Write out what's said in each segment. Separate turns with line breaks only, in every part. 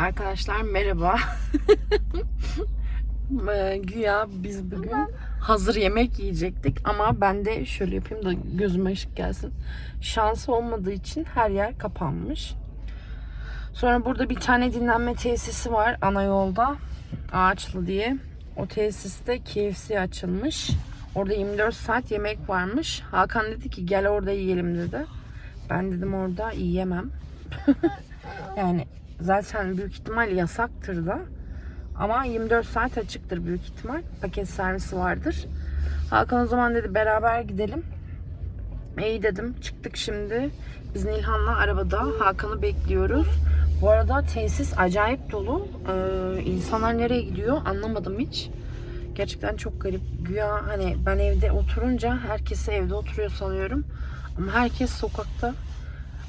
Arkadaşlar merhaba. Ee, Güya biz bugün hazır yemek yiyecektik ama ben de şöyle yapayım da gözüme ışık gelsin. Şans olmadığı için her yer kapanmış. Sonra burada bir tane dinlenme tesisi var ana yolda. Ağaçlı diye. O tesiste KFC açılmış. Orada 24 saat yemek varmış. Hakan dedi ki gel orada yiyelim dedi. Ben dedim orada yiyemem. yani zaten büyük ihtimal yasaktır da. Ama 24 saat açıktır büyük ihtimal. Paket servisi vardır. Hakan o zaman dedi beraber gidelim. İyi dedim. Çıktık şimdi. Biz Nilhan'la arabada Hakan'ı bekliyoruz. Bu arada tesis acayip dolu. Ee, insanlar nereye gidiyor anlamadım hiç. Gerçekten çok garip. Güya hani ben evde oturunca herkesi evde oturuyor sanıyorum. Ama herkes sokakta.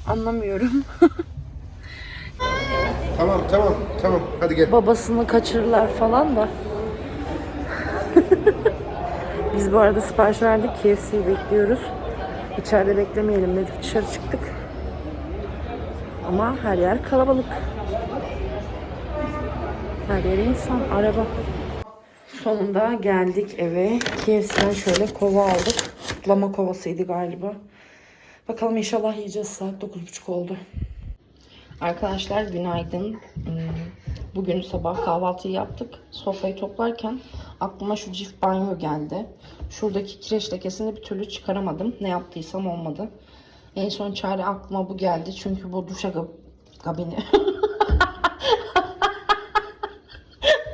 Anlamıyorum.
Tamam tamam tamam hadi gel.
babasını kaçırırlar falan da. Biz bu arada sipariş verdik. KFC'yi bekliyoruz. İçeride beklemeyelim dedik. Dışarı çıktık. Ama her yer kalabalık. Her yer insan, araba. Sonunda geldik eve. KFC'den şöyle kova aldık. Kutlama kovasıydı galiba. Bakalım inşallah yiyeceğiz. Saat 9.30 oldu. Arkadaşlar günaydın. Hmm, Bugün sabah kahvaltıyı yaptık. Sofrayı toplarken aklıma şu cif banyo geldi. Şuradaki kireç lekesini bir türlü çıkaramadım. Ne yaptıysam olmadı. En son çare aklıma bu geldi. Çünkü bu duşa kabini.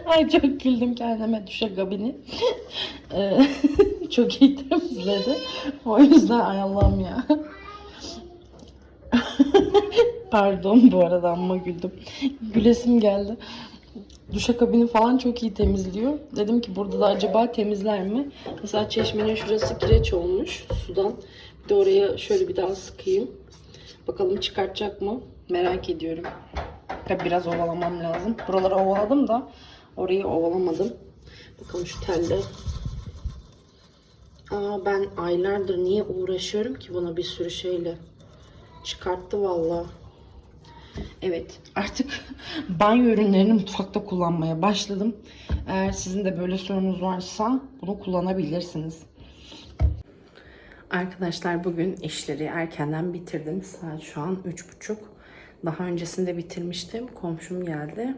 Ay çok güldüm kendime duşa kabini. Ee, çok iyi temizledi. O yüzden ay Allah'ım ya. Pardon bu arada amma güldüm. Gülesim geldi. Duşakabini falan çok iyi temizliyor. Dedim ki burada da acaba temizler mi? Mesela çeşmenin şurası kireç olmuş sudan. Bir de oraya şöyle bir daha sıkayım. Bakalım çıkartacak mı? Merak ediyorum. Tabii biraz ovalamam lazım. Buraları ovaladım da orayı ovalamadım. Bakalım şu telle. Aa ben aylardır niye uğraşıyorum ki buna bir sürü şeyle. Çıkarttı vallahi. Evet artık banyo ürünlerini mutfakta kullanmaya başladım. Eğer sizin de böyle sorunuz varsa bunu kullanabilirsiniz. Arkadaşlar bugün işleri erkenden bitirdim. Saat şu an 3.30. Daha öncesinde bitirmiştim. Komşum geldi.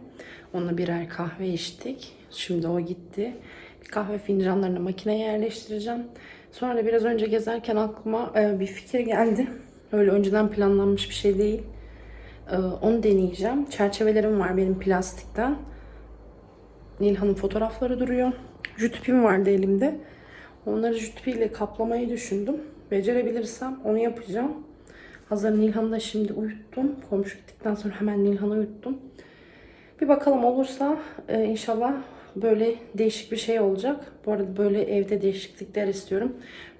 Onunla birer kahve içtik. Şimdi o gitti. Bir kahve fincanlarını makineye yerleştireceğim. Sonra biraz önce gezerken aklıma e, bir fikir geldi. Öyle önceden planlanmış bir şey değil. E, Onu deneyeceğim. Çerçevelerim var benim plastikten. Nilhan'ın fotoğrafları duruyor. Jütüpim vardı elimde. Onları jütüpiyle kaplamayı düşündüm. Becerebilirsem onu yapacağım. Hazır Nilhan'ı da şimdi uyuttum. Komşu gittikten sonra hemen Nilhan'ı uyuttum. Bir bakalım olursa e, inşallah böyle değişik bir şey olacak. Bu arada böyle evde değişiklikler istiyorum.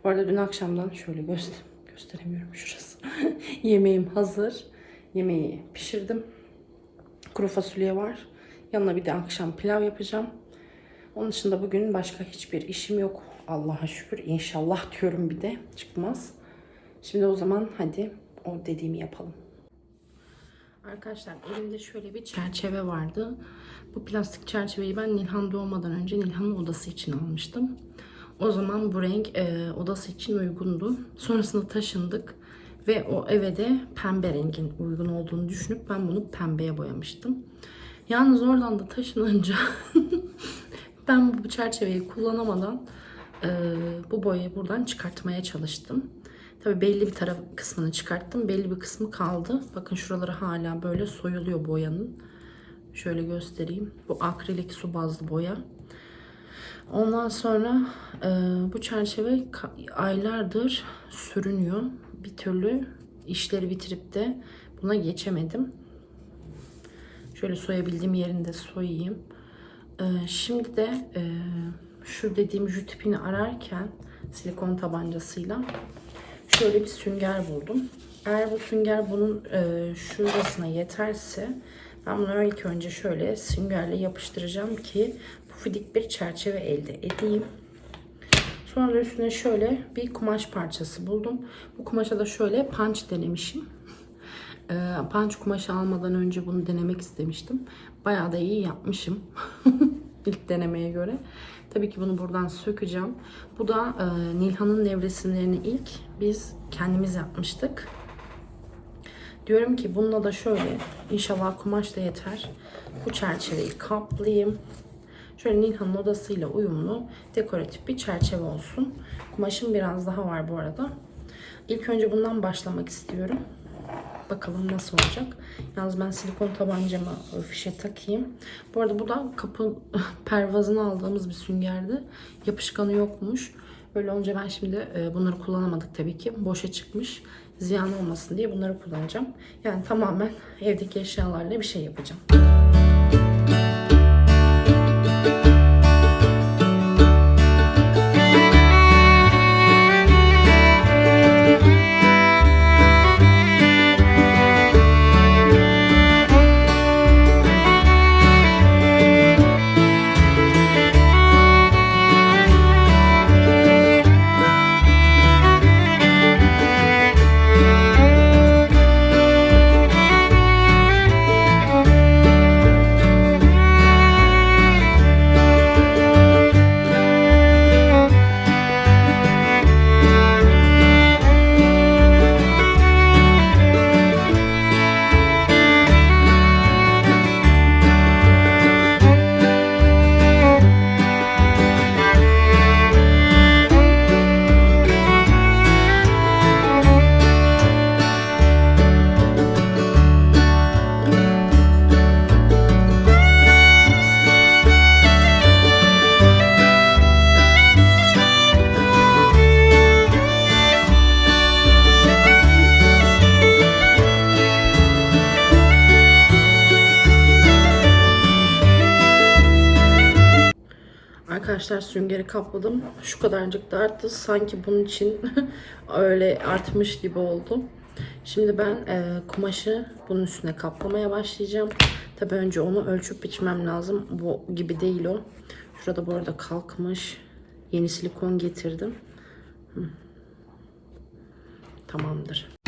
Bu arada dün akşamdan şöyle göster gösteremiyorum şurası. Yemeğim hazır. Yemeği pişirdim. Kuru fasulye var. Yanına bir de akşam pilav yapacağım. Onun dışında bugün başka hiçbir işim yok. Allah'a şükür. İnşallah diyorum bir de çıkmaz. Şimdi o zaman hadi o dediğimi yapalım. Arkadaşlar elimde şöyle bir çerçeve vardı. Bu plastik çerçeveyi ben Nilhan doğmadan önce Nilhan'ın odası için almıştım. O zaman bu renk e, odası için uygundu. Sonrasında taşındık ve o eve de pembe rengin uygun olduğunu düşünüp ben bunu pembeye boyamıştım. Yalnız oradan da taşınınca ben bu çerçeveyi kullanamadan e, bu boyayı buradan çıkartmaya çalıştım. Tabi belli bir taraf kısmını çıkarttım. Belli bir kısmı kaldı. Bakın şuraları hala böyle soyuluyor boyanın. Şöyle göstereyim. Bu akrilik su bazlı boya. Ondan sonra e, bu çerçeve aylardır sürünüyor. Bir türlü işleri bitirip de buna geçemedim. Şöyle soyabildiğim yerinde soyayım. E, şimdi de e, şu dediğim jütipini ararken silikon tabancasıyla şöyle bir sünger buldum. Eğer bu sünger bunun e, şurasına yeterse ben bunu ilk önce şöyle süngerle yapıştıracağım ki pufidik bir çerçeve elde edeyim. Sonra üstüne şöyle bir kumaş parçası buldum. Bu kumaşa da şöyle punch denemişim. Ee, panç kumaşı almadan önce bunu denemek istemiştim. Bayağı da iyi yapmışım. İlk denemeye göre. Tabii ki bunu buradan sökeceğim. Bu da e, Nilhan'ın nevresimlerini ilk biz kendimiz yapmıştık. Diyorum ki bununla da şöyle inşallah kumaş da yeter. Bu çerçeveyi kaplayayım. Şöyle Nilhan'ın odasıyla uyumlu dekoratif bir çerçeve olsun. Kumaşım biraz daha var bu arada. İlk önce bundan başlamak istiyorum. Bakalım nasıl olacak. Yalnız ben silikon tabancamı fişe takayım. Bu arada bu da kapı pervazını aldığımız bir süngerdi. Yapışkanı yokmuş. Öyle olunca ben şimdi e, bunları kullanamadık tabii ki. Boşa çıkmış. Ziyan olmasın diye bunları kullanacağım. Yani tamamen evdeki eşyalarla bir şey yapacağım. Arkadaşlar süngeri kapladım. Şu kadarcık da arttı. Sanki bunun için öyle artmış gibi oldu. Şimdi ben e, kumaşı bunun üstüne kaplamaya başlayacağım. Tabi önce onu ölçüp biçmem lazım. Bu gibi değil o. Şurada bu arada kalkmış. Yeni silikon getirdim. Hı. Tamamdır.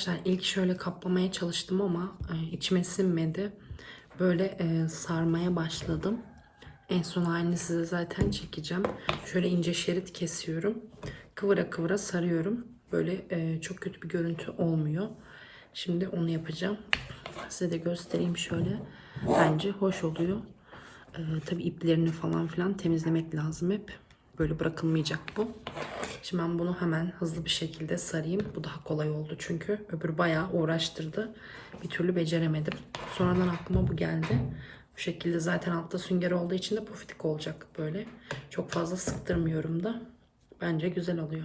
Arkadaşlar ilk şöyle kaplamaya çalıştım ama e, içime sinmedi. Böyle e, sarmaya başladım. En son halini size zaten çekeceğim. Şöyle ince şerit kesiyorum. Kıvıra kıvıra sarıyorum. Böyle e, çok kötü bir görüntü olmuyor. Şimdi onu yapacağım. Size de göstereyim şöyle. Bence hoş oluyor. E, tabii iplerini falan filan temizlemek lazım hep. Böyle bırakılmayacak bu. Şimdi ben bunu hemen hızlı bir şekilde sarayım. Bu daha kolay oldu çünkü. Öbür bayağı uğraştırdı. Bir türlü beceremedim. Sonradan aklıma bu geldi. Bu şekilde zaten altta sünger olduğu için de pofidik olacak böyle. Çok fazla sıktırmıyorum da. Bence güzel oluyor.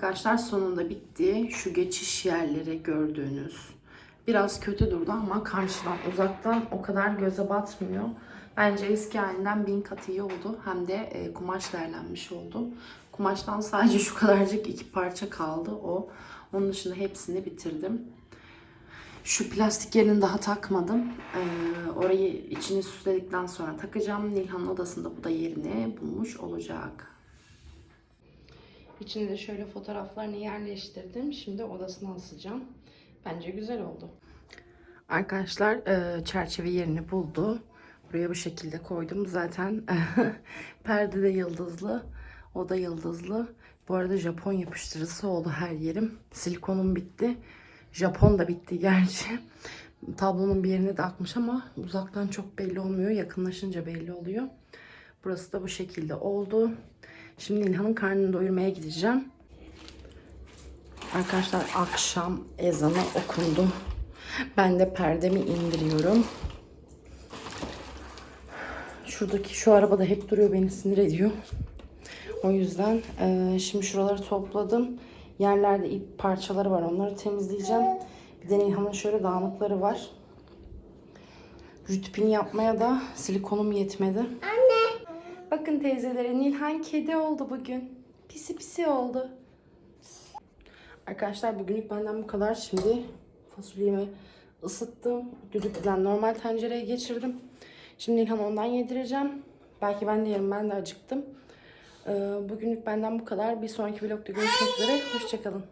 Arkadaşlar sonunda bitti. Şu geçiş yerleri gördüğünüz. Biraz kötü durdu ama karşıdan uzaktan o kadar göze batmıyor. Bence eski halinden bin kat iyi oldu. Hem de e, kumaş derlenmiş oldu. kumaştan sadece şu kadarcık iki parça kaldı o. Onun dışında hepsini bitirdim. Şu plastik yerini daha takmadım. Ee, orayı içini süsledikten sonra takacağım. Nilhan'ın odasında bu da yerini bulmuş olacak. İçinde şöyle fotoğraflarını yerleştirdim. Şimdi odasına asacağım. Bence güzel oldu. Arkadaşlar e, çerçeve yerini buldu. Buraya bu şekilde koydum. Zaten perde de yıldızlı. O da yıldızlı. Bu arada Japon yapıştırıcısı oldu her yerim. Silikonum bitti. Japon da bitti gerçi. Tablonun bir yerine de akmış ama uzaktan çok belli olmuyor. Yakınlaşınca belli oluyor. Burası da bu şekilde oldu. Şimdi İlhan'ın karnını doyurmaya gideceğim. Arkadaşlar akşam ezanı okundu. Ben de perdemi indiriyorum. Şuradaki şu araba da hep duruyor beni sinir ediyor. O yüzden eee, şimdi şuraları topladım. Yerlerde ip parçaları var onları temizleyeceğim. Bir de Nilhan'ın şöyle dağınıkları var. Rütbini yapmaya da silikonum yetmedi. Anne. Bakın teyzelere Nilhan kedi oldu bugün. Pisi pisi oldu. Arkadaşlar bugünlük benden bu kadar. Şimdi fasulyemi ısıttım. Düdüklüden normal tencereye geçirdim. Şimdi İlhan ondan yedireceğim. Belki ben de yerim. Ben de acıktım. Ee, Bugünlük benden bu kadar. Bir sonraki vlogda görüşmek üzere. Hoşçakalın.